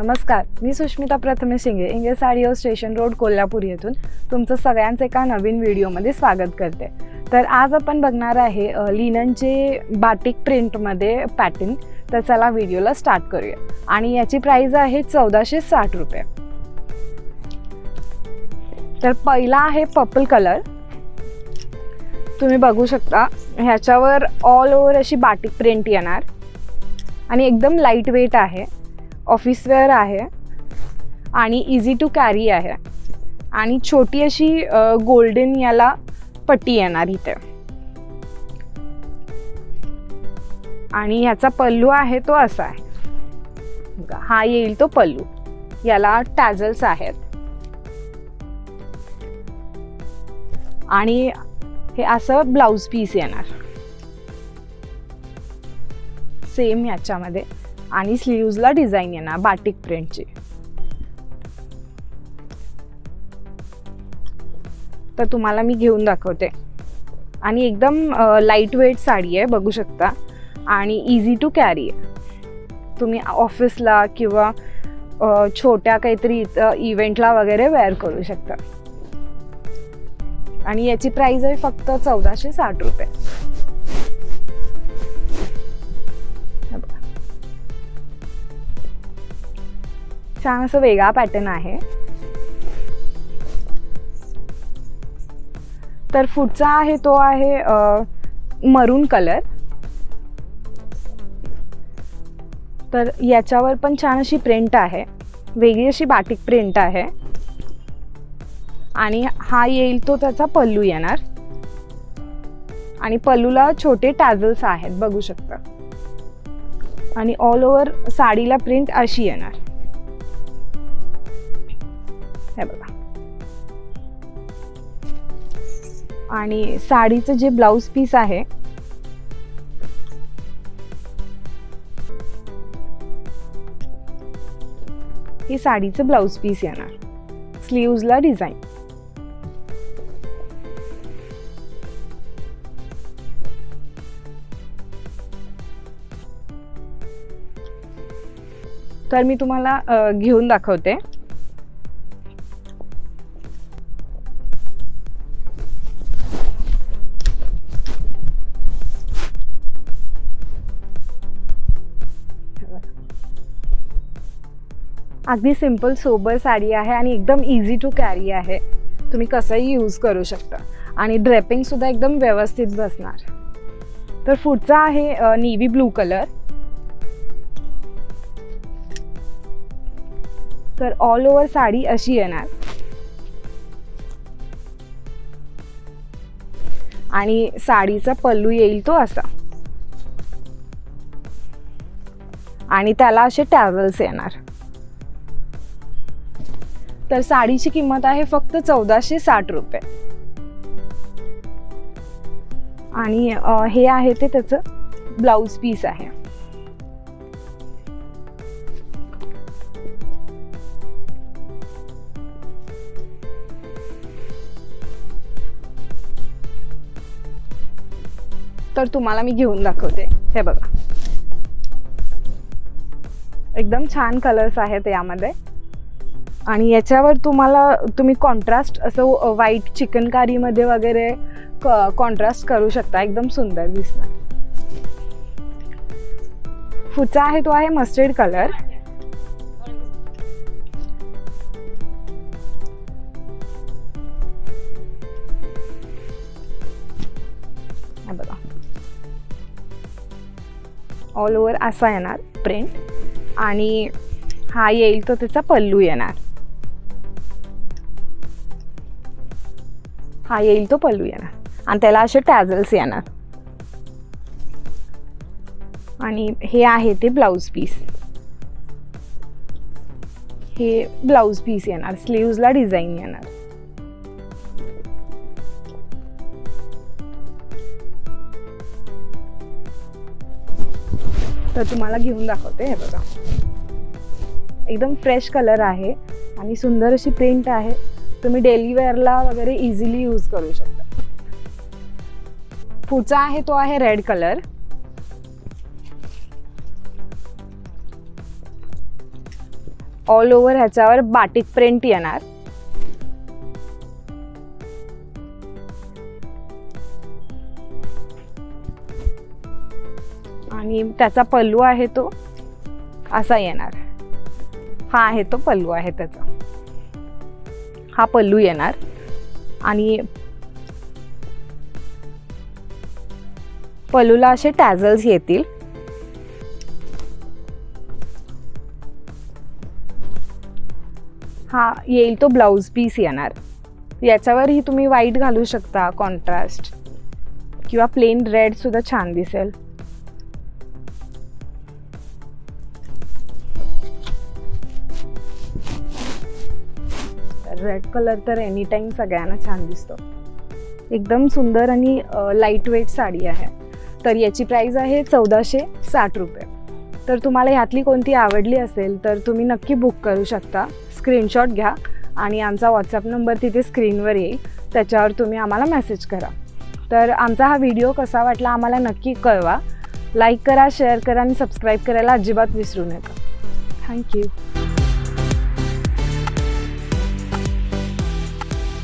नमस्कार मी सुष्मिता प्रथमे शिंगे इंगे साडी स्टेशन रोड कोल्हापूर येथून तुमचं सगळ्यांचं एका नवीन व्हिडिओमध्ये स्वागत करते. तर आज आपण बघणार आहे लिननचे बाटिक प्रिंटमध्ये पॅटर्न तर चला व्हिडिओला स्टार्ट करूया. आणि याची प्राईज आहे चौदाशे साठ रुपये. तर पहिला आहे पर्पल कलर तुम्ही बघू शकता ह्याच्यावर ऑल ओव्हर अशी बाटिक प्रिंट येणार. आणि एकदम लाइट वेट आहे. ऑफिस वेअर आहे आणि इझी टू कॅरी आहे. आणि छोटी अशी गोल्डन याला पट्टी येणार इथे. आणि ह्याचा पल्लू आहे तो असा आहे. हा येईल तो पल्लू. याला टॅझल्स आहेत. आणि हे असं ब्लाऊज पीस येणार. सेम याच्यामध्ये. आणि स्लीव्जला डिझाईन येणार बाटिक प्रिंटची तर तुम्हाला मी घेऊन दाखवते. आणि एकदम लाइट वेट साडी आहे बघू शकता. आणि इझी टू कॅरी आहे. तुम्ही ऑफिसला किंवा छोट्या काहीतरी इव्हेंटला वगैरे वेअर करू शकता. आणि याची प्राईज आहे फक्त चौदाशे साठ रुपये. छान असं वेगळा पॅटर्न आहे. तर पुढचा आहे तो आहे मरून कलर तर याच्यावर पण छान अशी प्रिंट आहे. वेगळी अशी बाटिक प्रिंट आहे. आणि हा येईल तो त्याचा पल्लू येणार. आणि पल्लूला छोटे टॅझल्स आहेत बघू शकता. आणि ऑल ओव्हर साडीला प्रिंट अशी येणार. हे बघा. आणि साडीचं जे ब्लाऊज पीस आहे हे साडीचं ब्लाऊज पीस येणार. स्लीव्जला डिझाईन. तर मी तुम्हाला घेऊन दाखवते. अगदी सिंपल सोबर साडी आहे आणि एकदम इझी टू कॅरी आहे. तुम्ही कसंही यूज करू शकता. आणि ड्रेपिंगसुद्धा एकदम व्यवस्थित बसणार. तर पुढचा आहे नेव्ही ब्लू कलर तर ऑल ओव्हर साडी अशी येणार. आणि साडीचा पल्लू येईल तो असा. आणि त्याला असे टॅझल्स येणार. तर साडीची किंमत आहे फक्त चौदाशे साठ रुपये. आणि हे आहे ते त्याचं ब्लाऊज पीस आहे. तर तुम्हाला मी घेऊन दाखवते. हे बघा. एकदम छान कलर्स आहेत यामध्ये. आणि याच्यावर तुम्हाला तुम्ही कॉन्ट्रास्ट असं व्हाईट चिकनकारीमध्ये वगैरे क कॉन्ट्रास्ट करू शकता. एकदम सुंदर दिसणार. पुढचा आहे तो आहे मस्टर्ड कलर बघा. ऑल ओव्हर असा येणार प्रिंट आणि हा येईल तो त्याचा पल्लू येणार. हा येईल तो पल्लू येणार. आणि त्याला असे टॅझल्स येणार. आणि हे आहे ते ब्लाऊज पीस हे ब्लाऊज पीस येणार. स्लीव्जला डिझाईन येणार. तर तुम्हाला घेऊन दाखवते हे बघा. एकदम फ्रेश कलर आहे आणि सुंदर अशी प्रिंट आहे. तुम्ही डेली वेअरला वगैरे इझिली यूज करू शकता. पुढचा आहे तो आहे रेड कलर ऑल ओव्हर ह्याच्यावर बाटिक प्रिंट येणार. आणि त्याचा पल्लू आहे तो असा येणार. हा आहे तो पल्लू आहे त्याचा. हा पल्लू येणार. आणि पल्लूला असे टॅझल्स येतील. हा येईल तो ब्लाऊज पीस येणार. याच्यावरही तुम्ही व्हाईट घालू शकता कॉन्ट्रास्ट. किंवा प्लेन रेड सुद्धा छान दिसेल. रेड कलर तर एनी टाईम सगळ्यांना छान दिसतो. एकदम सुंदर आणि लाइट वेट साडी आहे. तर याची प्राईज आहे चौदाशे साठ रुपये. तर तुम्हाला ह्यातली कोणती आवडली असेल तर तुम्ही नक्की बुक करू शकता. स्क्रीनशॉट घ्या आणि आमचा व्हॉट्सअप नंबर तिथे स्क्रीनवर येईल. त्याच्यावर तुम्ही आम्हाला मेसेज करा. तर आमचा हा व्हिडिओ कसा वाटला आम्हाला नक्की कळवा. लाईक करा शेअर करा आणि सबस्क्राईब करायला अजिबात विसरू नका. थँक्यू